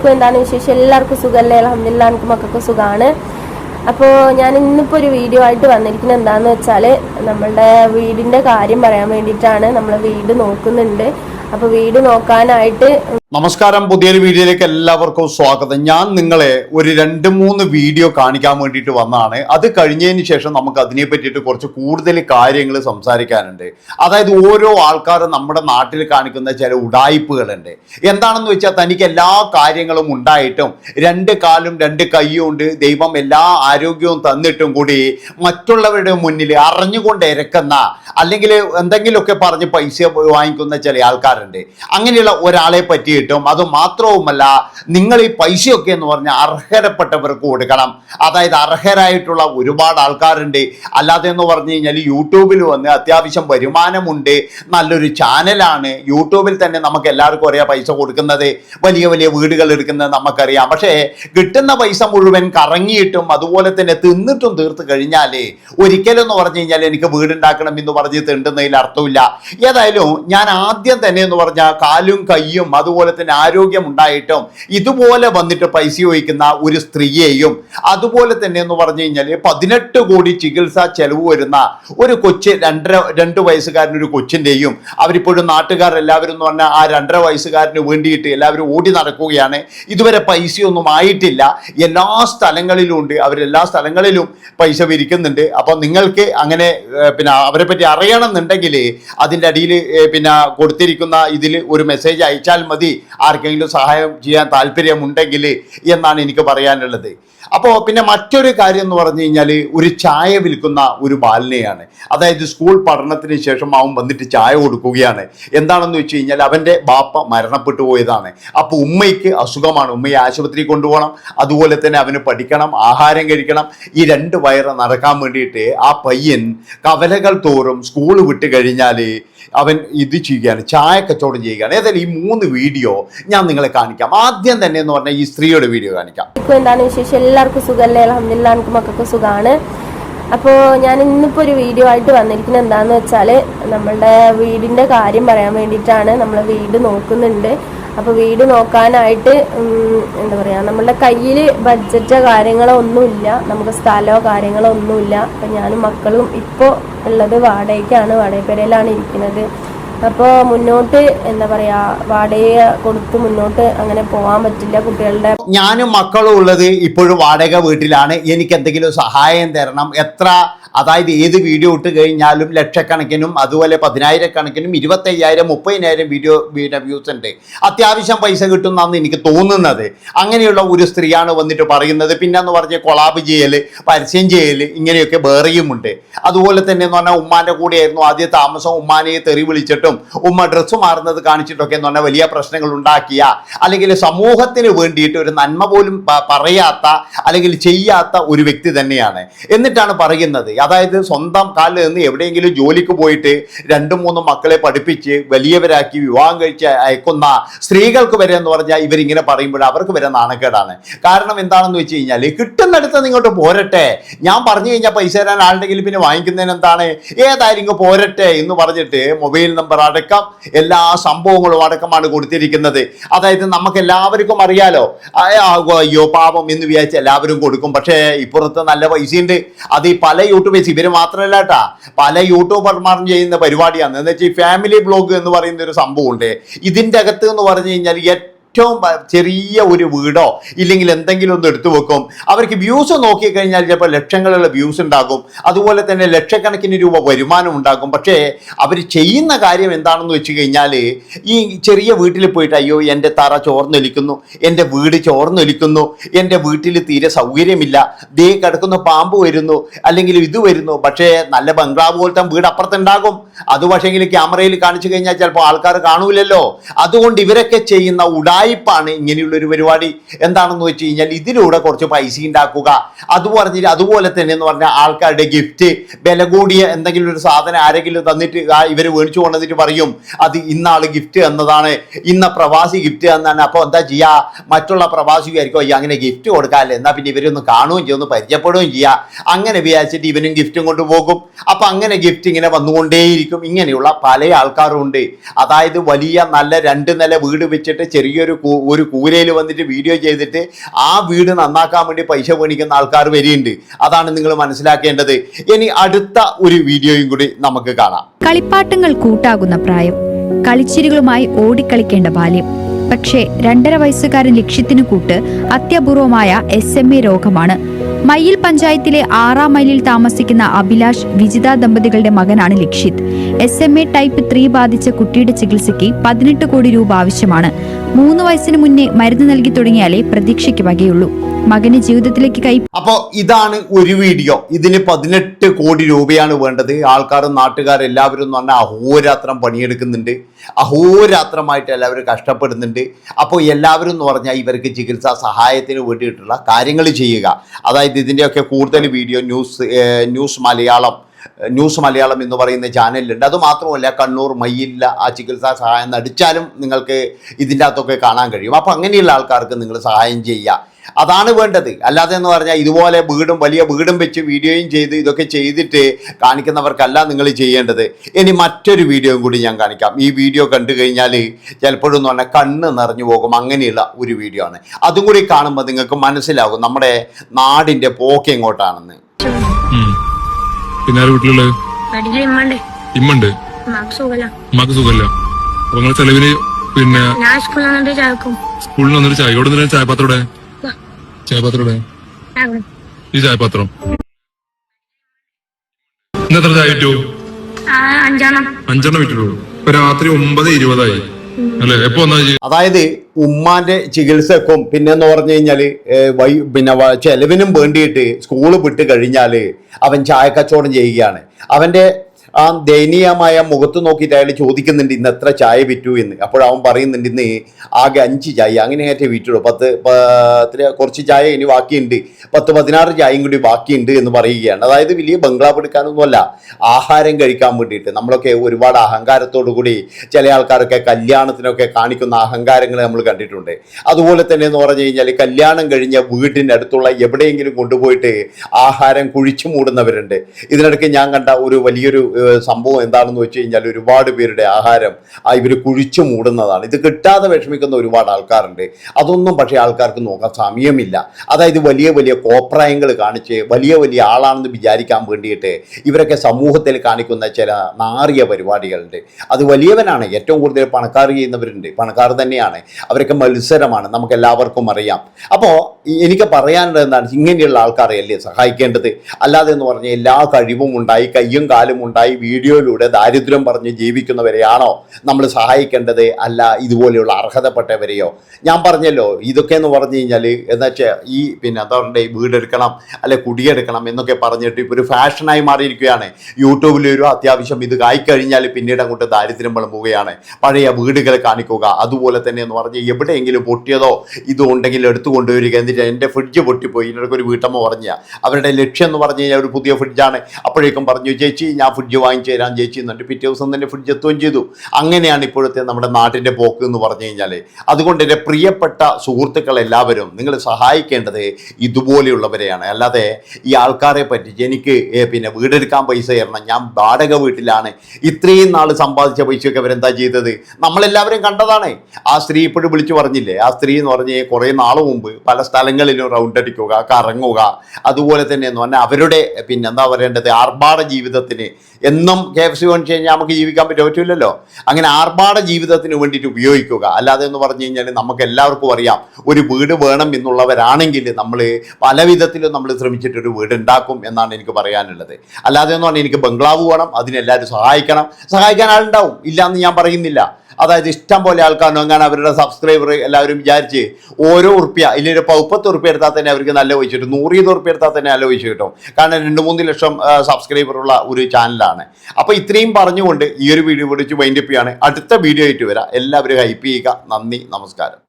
ഇപ്പോൾ എന്താണ് വിശേഷം? എല്ലാവർക്കും സുഖമല്ലേ അലഹമില്ല എനിക്ക് മക്കൾക്ക് സുഖമാണ് അപ്പോൾ ഞാൻ ഇന്നിപ്പോൾ ഒരു വീഡിയോ ആയിട്ട് വന്നിരിക്കുന്നത് എന്താണെന്ന് വെച്ചാൽ നമ്മളുടെ വീടിന്റെ കാര്യം പറയാൻ വേണ്ടിയിട്ടാണ് നമ്മൾ വീട് നോക്കുന്നുണ്ട്. അപ്പോൾ വീട് നോക്കാനായിട്ട് നമസ്കാരം. പുതിയൊരു വീഡിയോയിലേക്ക് എല്ലാവർക്കും സ്വാഗതം. ഞാൻ നിങ്ങളെ ഒരു രണ്ട് മൂന്ന് വീഡിയോ കാണിക്കാൻ വേണ്ടിയിട്ട് വന്നതാണ്. അത് കഴിഞ്ഞതിന് ശേഷം നമുക്ക് അതിനെ പറ്റിയിട്ട് കുറച്ച് കൂടുതൽ കാര്യങ്ങൾ സംസാരിക്കാനുണ്ട്. അതായത് ഓരോ ആൾക്കാരും നമ്മുടെ നാട്ടിൽ കാണിക്കുന്ന ചില ഉടായ്പകളുണ്ട്. എന്താണെന്ന് വെച്ചാൽ തനിക്ക് എല്ലാ കാര്യങ്ങളും ഉണ്ടായിട്ടും രണ്ട് കാലും രണ്ട് കൈയും ഉണ്ട്. ദൈവം എല്ലാ ആരോഗ്യവും തന്നിട്ടും കൂടി മറ്റുള്ളവരുടെ മുന്നിൽ അറിഞ്ഞുകൊണ്ട് ഇരക്കുന്ന അല്ലെങ്കിൽ എന്തെങ്കിലുമൊക്കെ പറഞ്ഞ് പൈസ വാങ്ങിക്കുന്ന ചില ആൾക്കാരുണ്ട്. അങ്ങനെയുള്ള ഒരാളെ പറ്റിയിട്ടും അത് മാത്രവുമല്ല നിങ്ങൾ ഈ പൈസയൊക്കെ എന്ന് പറഞ്ഞാൽ അർഹരപ്പെട്ടവർക്ക് കൊടുക്കണം. അതായത് അർഹരായിട്ടുള്ള ഒരുപാട് ആൾക്കാരുണ്ട്. അല്ലാതെ എന്ന് പറഞ്ഞു കഴിഞ്ഞാൽ യൂട്യൂബിൽ വന്ന് അത്യാവശ്യം വരുമാനമുണ്ട്. നല്ലൊരു ചാനലാണ് യൂട്യൂബിൽ തന്നെ നമുക്ക് എല്ലാവർക്കും അറിയാം പൈസ കൊടുക്കുന്നത്. വലിയ വലിയ വീടുകൾ എടുക്കുന്നത് നമുക്കറിയാം. പക്ഷേ കിട്ടുന്ന പൈസ മുഴുവൻ കറങ്ങിയിട്ടും അതുപോലെ തന്നെ തിന്നിട്ടും തീർത്ത് കഴിഞ്ഞാൽ ഒരിക്കലും എന്ന് പറഞ്ഞു കഴിഞ്ഞാൽ എനിക്ക് വീടുണ്ടാക്കണം എന്ന് പറഞ്ഞ് തിണ്ടുന്നതിൽ അർത്ഥമില്ല. ഏതായാലും ഞാൻ ആദ്യം തന്നെ എന്ന് പറഞ്ഞാൽ കാലും കയ്യും അതുപോലെ തന്നെ ആരോഗ്യം ഉണ്ടായിട്ടും ഇതുപോലെ വന്നിട്ട് പൈസ ചോദിക്കുന്ന ഒരു സ്ത്രീയെയും അതുപോലെ തന്നെ എന്ന് പറഞ്ഞു കഴിഞ്ഞാൽ പതിനെട്ട് കോടി ചികിത്സാ ചെലവ് വരുന്ന ഒരു കൊച്ച് രണ്ടര രണ്ട് വയസ്സുകാരനൊരു കൊച്ചിന്റെയും അവരിപ്പോഴും നാട്ടുകാർ എല്ലാവരും എന്ന് പറഞ്ഞാൽ ആ രണ്ടര വയസ്സുകാരന് വേണ്ടിയിട്ട് എല്ലാവരും ഓടി നടക്കുകയാണ്. ഇതുവരെ പൈസയൊന്നും ആയിട്ടില്ല. എല്ലാ സ്ഥലങ്ങളിലും ഉണ്ട് അവരെല്ലാ സ്ഥലങ്ങളിലും പൈസ വിരിക്കുന്നുണ്ട്. അപ്പോൾ നിങ്ങൾക്ക് അങ്ങനെ പിന്നെ അവരെ പറ്റി അറിയണമെന്നുണ്ടെങ്കിൽ അതിന്റെ അടിയിൽ പിന്നെ കൊടുത്തിരിക്കുന്ന ഇതിൽ ഒരു മെസ്സേജ് അയച്ചാൽ മതി. ആർക്കെങ്കിലും സഹായം ചെയ്യാൻ താല്പര്യമുണ്ടെങ്കിൽ എന്നാണ് എനിക്ക് പറയാനുള്ളത്. അപ്പോൾ പിന്നെ മറ്റൊരു കാര്യം എന്ന് പറഞ്ഞു കഴിഞ്ഞാൽ ഒരു ചായ വിൽക്കുന്ന ഒരു ബാലനെയാണ്. അതായത് സ്കൂൾ പഠനത്തിന് ശേഷം അവൻ വന്നിട്ട് ചായ കൊടുക്കുകയാണ്. എന്താണെന്ന് വെച്ച് കഴിഞ്ഞാൽ അവന്റെ ബാപ്പ മരണപ്പെട്ടു പോയതാണ്. അപ്പോൾ ഉമ്മയ്ക്ക് അസുഖമാണ്. ഉമ്മയെ ആശുപത്രി കൊണ്ടുപോകണം. അതുപോലെ തന്നെ അവന് പഠിക്കണം ആഹാരം കഴിക്കണം. ഈ രണ്ട് വയറ് നടക്കാൻ വേണ്ടിയിട്ട് ആ പയ്യൻ കവലകൾ തോറും സ്കൂൾ വിട്ട് കഴിഞ്ഞാൽ അവൻ ഇത് ചെയ്യുകയാണ്. ചായ കച്ചവടം ചെയ്യുകയാണ്. ഏതായാലും ഈ മൂന്ന് വീഡിയോ ഞാൻ നിങ്ങളെ കാണിക്കാം. ആദ്യം തന്നെ എന്ന് പറഞ്ഞാൽ ഈ സ്ത്രീയുടെ വീഡിയോ കാണിക്കാം. എന്താണ് വിശേഷം? എല്ലാവർക്കും സുഖമല്ലേ അലഹമില്ല മക്കൾക്ക് സുഖമാണ് അപ്പോൾ ഞാൻ ഇന്നിപ്പോൾ ഒരു വീഡിയോ ആയിട്ട് വന്നിരിക്കുന്നത് എന്താണെന്ന് വെച്ചാൽ നമ്മളുടെ വീടിന്റെ കാര്യം പറയാൻ വേണ്ടിയിട്ടാണ് നമ്മൾ വീട് നോക്കുന്നുണ്ട്. അപ്പോൾ വീട് നോക്കാനായിട്ട് എന്താ പറയുക നമ്മളുടെ കയ്യിൽ ബഡ്ജറ്റോ കാര്യങ്ങളോ ഒന്നുമില്ല. നമുക്ക് സ്ഥലമോ കാര്യങ്ങളോ ഒന്നുമില്ല. അപ്പം ഞാനും മക്കളും ഇപ്പോൾ ഉള്ളത് വാടകയ്ക്കാണ്. വാടകപ്പേരയിലാണ് ഇരിക്കുന്നത്. അപ്പോൾ മുന്നോട്ട് എന്താ പറയാ വാടക കൊടുത്ത് മുന്നോട്ട് അങ്ങനെ പോകാൻ പറ്റില്ല കുട്ടികളുടെ ഞാനും മക്കളും ഉള്ളത് ഇപ്പോഴും വാടക വീട്ടിലാണ്. എനിക്ക് എന്തെങ്കിലും സഹായം തരണം. എത്ര അതായത് ഏത് വീഡിയോ ഇട്ട് കഴിഞ്ഞാലും ലക്ഷക്കണക്കിനും അതുപോലെ പതിനായിരക്കണക്കിനും ഇരുപത്തയ്യായിരം മുപ്പതിനായിരം വീഡിയോ വ്യൂസ് ഉണ്ട്. അത്യാവശ്യം പൈസ കിട്ടുന്നാന്ന് എനിക്ക് തോന്നുന്നത്. അങ്ങനെയുള്ള ഒരു സ്ത്രീയാണ് വന്നിട്ട് പറയുന്നത്. പിന്നെ എന്ന് പറഞ്ഞാൽ കൊളാബ് ചെയ്യൽ പരസ്യം ചെയ്യൽ ഇങ്ങനെയൊക്കെ വേറെയുമുണ്ട്. അതുപോലെ തന്നെ എന്ന് പറഞ്ഞാൽ ഉമ്മാന്റെ കൂടെയായിരുന്നു. ആദ്യ താമസം ഉമ്മാനെ തെറി വിളിച്ചിട്ടും ഉമ്മ ഡ്രസ്സ് മാറുന്നത് കാണിച്ചിട്ടൊക്കെ എന്ന് പറഞ്ഞാൽ വലിയ പ്രശ്നങ്ങൾ ഉണ്ടാക്കിയ അല്ലെങ്കിൽ സമൂഹത്തിന് വേണ്ടിയിട്ട് ഒരു നന്മ പോലും പറയാത്ത അല്ലെങ്കിൽ ചെയ്യാത്ത ഒരു വ്യക്തി തന്നെയാണ്. എന്നിട്ടാണ് പറയുന്നത്. അതായത് സ്വന്തം കാലിൽ നിന്ന് എവിടെയെങ്കിലും ജോലിക്ക് പോയിട്ട് രണ്ടും മൂന്നും മക്കളെ പഠിപ്പിച്ച് വലിയവരാക്കി വിവാഹം കഴിച്ച് അയക്കുന്ന സ്ത്രീകൾക്ക് വരെ എന്ന് പറഞ്ഞാൽ ഇവരിങ്ങനെ പറയുമ്പോൾ അവർക്ക് വരെ നാണക്കേടാണ്. കാരണം എന്താണെന്ന് വെച്ച് കഴിഞ്ഞാൽ കിട്ടുന്നിടത്ത് നിങ്ങോട്ട് പോരട്ടെ. ഞാൻ പറഞ്ഞു കഴിഞ്ഞാൽ പൈസ തരാൻ ആളുണ്ടെങ്കിൽ പിന്നെ വാങ്ങിക്കുന്നതിന് എന്താണ്? ഏതായിരിക്കും പോരട്ടെ എന്ന് പറഞ്ഞിട്ട് മൊബൈൽ നമ്പർ അടക്കം എല്ലാ സംഭവങ്ങളും അടക്കമാണ് കൊടുത്തിരിക്കുന്നത്. അതായത് നമുക്ക് എല്ലാവർക്കും അറിയാലോ അയ്യോ പാപം എന്ന് വിചാരിച്ച് എല്ലാവരും കൊടുക്കും. പക്ഷേ ഇപ്പുറത്ത് നല്ല പൈസയുണ്ട്. അത് ഈ പല യൂട്യൂബേഴ്സ് ഇവർ മാത്രമല്ല കേട്ടാ. പല യൂട്യൂബർമാരും ചെയ്യുന്ന പരിപാടിയാണ്. എന്ന് വെച്ചാൽ ഈ ഫാമിലി ബ്ലോഗ് എന്ന് പറയുന്ന ഒരു സംഭവമുണ്ട്. ഇതിന്റെ അകത്ത് എന്ന് പറഞ്ഞു കഴിഞ്ഞാൽ പ- ചെറിയ ഒരു വീടോ ഇല്ലെങ്കിൽ എന്തെങ്കിലും ഒന്ന് എടുത്തു വെക്കും. അവർക്ക് വ്യൂസ് നോക്കിക്കഴിഞ്ഞാൽ ചിലപ്പോൾ ലക്ഷങ്ങളുള്ള വ്യൂസ് ഉണ്ടാകും. അതുപോലെ തന്നെ ലക്ഷക്കണക്കിന് രൂപ വരുമാനം ഉണ്ടാകും. പക്ഷേ അവർ ചെയ്യുന്ന കാര്യം എന്താണെന്ന് വെച്ച് കഴിഞ്ഞാൽ ഈ ചെറിയ വീട്ടിൽ പോയിട്ട് അയ്യോ എന്റെ തറ ചോർന്നൊലിക്കുന്നു എന്റെ വീട് ചോർന്നൊലിക്കുന്നു എന്റെ വീട്ടിൽ തീരെ സൗകര്യമില്ല. ദേ കിടക്കുന്ന പാമ്പ് വരുന്നു അല്ലെങ്കിൽ ഇത് വരുന്നു. പക്ഷേ നല്ല ബംഗ്ലാവ് പോലത്തെ വീട് അപ്പുറത്തുണ്ടാകും. അത് പക്ഷേങ്കിൽ ക്യാമറയിൽ കാണിച്ചു കഴിഞ്ഞാൽ ചിലപ്പോൾ ആൾക്കാർ കാണൂലല്ലോ. അതുകൊണ്ട് ഇവരൊക്കെ ചെയ്യുന്ന ഉടായിപ്പാണ് ഇങ്ങനെയുള്ള ഒരു പരിപാടി. എന്താണെന്ന് വെച്ച് കഴിഞ്ഞാൽ ഇതിലൂടെ കുറച്ച് പൈസ ഉണ്ടാക്കുക. അത് പറഞ്ഞിട്ട് അതുപോലെ തന്നെ എന്ന് പറഞ്ഞാൽ ആൾക്കാരുടെ ഗിഫ്റ്റ് വില കൂടിയ എന്തെങ്കിലും ഒരു സാധനം ആരെങ്കിലും തന്നിട്ട് ഇവർ മേടിച്ചു കൊണ്ടുവന്നിട്ട് പറയും അത് ഇന്നാൾ ഗിഫ്റ്റ് എന്നതാണ് ഇന്ന പ്രവാസി ഗിഫ്റ്റ് എന്നാണ് അപ്പോൾ എന്താ ചെയ്യുക മറ്റുള്ള പ്രവാസി വിചാരിക്കും അയ്യോ അങ്ങനെ ഗിഫ്റ്റ് കൊടുക്കാമല്ലേ എന്നാൽ പിന്നെ ഇവരൊന്ന് കാണുകയും ചെയ്യും ഒന്ന് പരിചയപ്പെടുകയും ചെയ്യുക അങ്ങനെ വിചാരിച്ചിട്ട് ഇവനും ഗിഫ്റ്റും കൊണ്ടുപോകും അപ്പം അങ്ങനെ ഗിഫ്റ്റ് ഇങ്ങനെ വന്നുകൊണ്ടേയിരിക്കും. ഇങ്ങനെയുള്ള പല ആൾക്കാരും ഉണ്ട് അതായത് വലിയ നല്ല രണ്ട് നില വീട് വെച്ചിട്ട് ചെറിയൊരു ഒരു കൂരയിൽ വന്നിട്ട് വീഡിയോ ചെയ്തിട്ട് ആ വീട് നന്നാക്കാൻ വേണ്ടി പൈസ മേടിക്കുന്ന ആൾക്കാർ വരെയുണ്ട് അതാണ് നിങ്ങൾ മനസ്സിലാക്കേണ്ടത്. ഇനി അടുത്ത ഒരു വീഡിയോയും കൂടി നമുക്ക് കാണാം. കളിപ്പാട്ടങ്ങൾ കൂട്ടാകുന്ന പ്രായം. കളിച്ചിരികളുമായി ഓടിക്കളിക്കേണ്ട ബാല്യം. പക്ഷേ രണ്ടര വയസ്സുകാരൻ ലക്ഷ്യത്തിനു കൂട്ട് അത്യപൂർവമായ എസ് എം എ രോഗമാണ്. മയ്യിൽ പഞ്ചായത്തിലെ ആറാം മൈലിൽ താമസിക്കുന്ന അഭിലാഷ് വിജിത ദമ്പതികളുടെ മകനാണ് Lakshith. S M A type three ബാധിച്ച കുട്ടിയുടെ ചികിത്സയ്ക്ക് പതിനെട്ട് കോടി രൂപ ആവശ്യമാണ്. മൂന്ന് വയസ്സിന് മുന്നേ മരുന്ന് നൽകി തുടങ്ങിയാലേ പ്രതീക്ഷയ്ക്ക് വകയുള്ളൂ. മകന് ജീവിതത്തിലേക്ക് കൈ അപ്പോൾ ഇതാണ് ഒരു വീഡിയോ. ഇതിന് പതിനെട്ട് കോടി രൂപയാണ് വേണ്ടത്. ആൾക്കാരും നാട്ടുകാരും എല്ലാവരും എന്ന് പറഞ്ഞാൽ അഹോരാത്രം പണിയെടുക്കുന്നുണ്ട്. അഹോരാത്രമായിട്ട് എല്ലാവരും കഷ്ടപ്പെടുന്നുണ്ട്. അപ്പോൾ എല്ലാവരും എന്ന് പറഞ്ഞാൽ ഇവർക്ക് ചികിത്സാ സഹായത്തിന് വേണ്ടിയിട്ടുള്ള കാര്യങ്ങൾ ചെയ്യുക. അതായത് ഇതിന്റെയൊക്കെ കൂടുതൽ video news news Malayalam news Malayalam എന്ന് പറയുന്ന ചാനലിലുണ്ട്. അത് മാത്രമല്ല കണ്ണൂർ മയ്യില്ല ആ ചികിത്സാ സഹായം നടിച്ചാലും നിങ്ങൾക്ക് ഇതിന്റെ അകത്തൊക്കെ കാണാൻ കഴിയും. അപ്പോൾ അങ്ങനെയുള്ള ആൾക്കാർക്ക് നിങ്ങൾ സഹായം ചെയ്യുക. അതാണ് വേണ്ടത്. അല്ലാതെ എന്ന് പറഞ്ഞാൽ ഇതുപോലെ വീടും വലിയ വീടും വെച്ച് വീഡിയോയും ചെയ്ത് ഇതൊക്കെ ചെയ്തിട്ട് കാണിക്കുന്നവർക്കല്ല നിങ്ങൾ ചെയ്യേണ്ടത്. ഇനി മറ്റൊരു വീഡിയോയും കൂടി ഞാൻ കാണിക്കാം. ഈ വീഡിയോ കണ്ടു കഴിഞ്ഞാൽ ചിലപ്പോഴും എന്ന് പറഞ്ഞാൽ കണ്ണ് നിറഞ്ഞു പോകും. അങ്ങനെയുള്ള ഒരു വീഡിയോ ആണ്. അതും കൂടി കാണുമ്പോൾ നിങ്ങൾക്ക് മനസ്സിലാകും നമ്മുടെ നാടിന്റെ പോക്ക് എങ്ങോട്ടാണെന്ന്. പിന്നെ വീട്ടിലുള്ളത് ഇമ്മണ്ട്. ഇമ്മുണ്ട്? ഉമ്മാക്ക് സുഖല്ല. ഉമ്മാക്ക് അപ്പൊ നിങ്ങളെ ചെലവിന് പിന്നെ സ്കൂളിൽ വന്നിട്ട് ചായ. ഇവിടെ നിന്ന് ചായപാത്രം ഈ ചായപാത്രം. ഇന്ന് എത്ര ചായ ആ അഞ്ചെണ്ണം. വിറ്റുള്ളൂ ഇപ്പൊ രാത്രി ഒമ്പത് ഇരുപതായി. അല്ലെ? എപ്പോ വന്നാ അതായത് ഉമ്മാന്റെ ചികിത്സക്കും പിന്നെന്ന് പറഞ്ഞു കഴിഞ്ഞാൽ വൈ പിന്നെ ചെലവിനും വേണ്ടിയിട്ട് സ്കൂൾ വിട്ട് കഴിഞ്ഞാൽ അവൻ ചായക്കച്ചവടം ചെയ്യുകയാണ്. അവന്റെ ആ ദയനീയമായ മുഖത്ത് നോക്കിയിട്ട് അയാൾ ചോദിക്കുന്നുണ്ട് ഇന്ന് എത്ര ചായ വിറ്റു? എന്ന്. അപ്പോൾ അവൻ പറയുന്നുണ്ട് ഇന്ന് ആകെ അഞ്ച് ചായ അങ്ങനെ ഏറ്റവും വിറ്റുള്ളൂ. പത്ത് പ- എത്ര കുറച്ച് ചായ ഇനി ബാക്കിയുണ്ട്. പത്ത് പതിനാറ് ചായയും കൂടി ബാക്കിയുണ്ട് എന്ന് പറയുകയാണ്. അതായത് വലിയ ബംഗ്ലാവ് എടുക്കാനൊന്നുമല്ല ആഹാരം കഴിക്കാൻ വേണ്ടിയിട്ട്. നമ്മളൊക്കെ ഒരുപാട് അഹങ്കാരത്തോടു കൂടി ചില ആൾക്കാരൊക്കെ കല്യാണത്തിനൊക്കെ കാണിക്കുന്ന അഹങ്കാരങ്ങൾ നമ്മൾ കണ്ടിട്ടുണ്ട്. അതുപോലെ തന്നെ എന്ന് പറഞ്ഞു കഴിഞ്ഞാൽ കല്യാണം കഴിഞ്ഞ വീട്ടിനടുത്തുള്ള എവിടെയെങ്കിലും കൊണ്ടുപോയിട്ട് ആഹാരം കുഴിച്ചു മൂടുന്നവരുണ്ട്. ഇതിനിടയ്ക്ക് ഞാൻ കണ്ട ഒരു വലിയൊരു സംഭവം എന്താണെന്ന് വെച്ച് കഴിഞ്ഞാൽ ഒരുപാട് പേരുടെ ആഹാരം ഇവർ കുഴിച്ചു മൂടുന്നതാണ്. ഇത് കിട്ടാതെ വിഷമിക്കുന്ന ഒരുപാട് ആൾക്കാരുണ്ട്. അതൊന്നും പക്ഷേ ആൾക്കാർക്ക് നോക്കാൻ സമയമില്ല. അതായത് വലിയ വലിയ കോപ്രായങ്ങൾ കാണിച്ച് വലിയ വലിയ ആളാണെന്ന് വിചാരിക്കാൻ വേണ്ടിയിട്ട് ഇവരൊക്കെ സമൂഹത്തിൽ കാണിക്കുന്ന ചില നാറിയ പരിപാടികളുണ്ട്. അത് വലിയവനാണ്. ഏറ്റവും കൂടുതൽ പണക്കാർ ചെയ്യുന്നവരുണ്ട്. പണക്കാർ തന്നെയാണ്. അവരൊക്കെ മത്സരമാണ്. നമുക്ക് എല്ലാവർക്കും അറിയാം. അപ്പോൾ എനിക്ക് പറയാനുള്ളത് എന്താണ്? ഇങ്ങനെയുള്ള ആൾക്കാരെയല്ലേ സഹായിക്കേണ്ടത്? അല്ലാതെ എന്ന് പറഞ്ഞാൽ എല്ലാ കഴിവും ഉണ്ടായി കയ്യും കാലും ഉണ്ടായി വീഡിയോയിലൂടെ ദാരിദ്ര്യം പറഞ്ഞ് ജീവിക്കുന്നവരെയാണോ നമ്മൾ സഹായിക്കേണ്ടത്? അല്ല ഇതുപോലെയുള്ള അർഹതപ്പെട്ടവരെയോ? ഞാൻ പറഞ്ഞല്ലോ ഇതൊക്കെ എന്ന് പറഞ്ഞു കഴിഞ്ഞാൽ എന്താ വെച്ചാൽ ഈ പിന്നെ എന്താ പറയുക വീടെടുക്കണം അല്ലെ കുടിയെടുക്കണം എന്നൊക്കെ പറഞ്ഞിട്ട് ഇപ്പോൾ ഒരു ഫാഷനായി മാറിയിരിക്കുകയാണ്. യൂട്യൂബിൽ ഒരു അത്യാവശ്യം ഇത് കായിക്കഴിഞ്ഞാൽ പിന്നീട് അങ്ങോട്ട് ദാരിദ്ര്യം വിളമ്പുകയാണ്. പഴയ വീടുകൾ കാണിക്കുക അതുപോലെ തന്നെ എന്ന് പറഞ്ഞ് എവിടെയെങ്കിലും പൊട്ടിയതോ ഇതോ ഉണ്ടെങ്കിൽ എടുത്തു കൊണ്ടുവരിക. എന്നിട്ട് എന്റെ ഫ്രിഡ്ജ് പൊട്ടിപ്പോയി. ഇതിനൊക്കെ ഒരു വീട്ടമ്മ പറഞ്ഞ അവരുടെ ലക്ഷ്യം എന്ന് പറഞ്ഞു കഴിഞ്ഞാൽ ഒരു പുതിയ ഫ്രിഡ്ജാണ്. അപ്പോഴേക്കും പറഞ്ഞു ചേച്ചി ഞാൻ ഫ്രിഡ്ജ് വാങ്ങിച്ചു തരാൻ ചേച്ചി എന്നിട്ട് പിറ്റേ ദിവസം തന്നെ ഫ്രിഡ്ജ് എത്തുകയും ചെയ്തു. അങ്ങനെയാണ് ഇപ്പോഴത്തെ നമ്മുടെ നാട്ടിന്റെ പോക്ക് എന്ന് പറഞ്ഞു കഴിഞ്ഞാൽ അതുകൊണ്ട് എന്റെ പ്രിയപ്പെട്ട സുഹൃത്തുക്കളെല്ലാവരും നിങ്ങൾ സഹായിക്കേണ്ടത് ഇതുപോലെയുള്ളവരെയാണ്. അല്ലാതെ ഈ ആൾക്കാരെ പറ്റിച്ച് എനിക്ക് പിന്നെ വീടെടുക്കാൻ പൈസ തരണം ഞാൻ വാടക വീട്ടിലാണ്. ഇത്രയും നാൾ സമ്പാദിച്ച പൈസയൊക്കെ അവരെന്താ ചെയ്തത്? നമ്മളെല്ലാവരും കണ്ടതാണ്. ആ സ്ത്രീ ഇപ്പോഴും വിളിച്ചു പറഞ്ഞില്ലേ? ആ സ്ത്രീ എന്ന് പറഞ്ഞ് കുറേ നാൾ മുമ്പ് പല സ്ഥലങ്ങളിലും റൗണ്ട് അടിക്കുക കറങ്ങുക. അതുപോലെ തന്നെ എന്ന് പറഞ്ഞാൽ അവരുടെ പിന്നെ എന്താ പറയേണ്ടത്? ആർഭാട ജീവിതത്തിന് എന്നും കെ എഫ് സി മേടിച്ച് കഴിഞ്ഞാൽ നമുക്ക് ജീവിക്കാൻ പറ്റും. പറ്റില്ലല്ലോ അങ്ങനെ ആർഭാട ജീവിതത്തിന് വേണ്ടിയിട്ട് ഉപയോഗിക്കുക. അല്ലാതെ എന്ന് പറഞ്ഞു കഴിഞ്ഞാൽ നമുക്ക് എല്ലാവർക്കും അറിയാം. ഒരു വീട് വേണം എന്നുള്ളവരാണെങ്കിൽ നമ്മൾ പല വിധത്തിലും നമ്മൾ ശ്രമിച്ചിട്ട് ഒരു വീട് ഉണ്ടാക്കും എന്നാണ് എനിക്ക് പറയാനുള്ളത്. അല്ലാതെ എന്ന് പറഞ്ഞാൽ എനിക്ക് ബംഗ്ലാവ് വേണം അതിനെല്ലാവരും സഹായിക്കണം. സഹായിക്കാൻ ആളുണ്ടാവും. ഇല്ല എന്ന് ഞാൻ പറയുന്നില്ല. അതായത് ഇഷ്ടം പോലെ ആൾക്കാർ അങ്ങനെ അവരുടെ സബ്സ്ക്രൈബർ എല്ലാവരും വിചാരിച്ച് ഓരോ ഉറുപ്പ്യ ഇല്ലെങ്കിൽ ഇപ്പോൾ മുപ്പത്തി ഉറുപ്പ്യ എടുത്താൽ തന്നെ അവർക്ക് നല്ല പൈസ കിട്ടും. നൂറ് ഇരുപത് ഉറുപ്പ്യ എടുത്താൽ തന്നെ നല്ല പൈസ കിട്ടും. കാരണം രണ്ട് മൂന്ന് ലക്ഷം സബ്സ്ക്രൈബർ ഉള്ള ഒരു ചാനലാണ് അപ്പോൾ ഇത്രയും പറഞ്ഞുകൊണ്ട് ഈ ഒരു വീഡിയോ പിടിച്ച് വൈൻഡപ്പ് ചെയ്യാണ്. അടുത്ത വീഡിയോ ആയിട്ട് വരാം. എല്ലാവരും ഹൈപ്പ് ചെയ്യുക. നന്ദി നമസ്കാരം.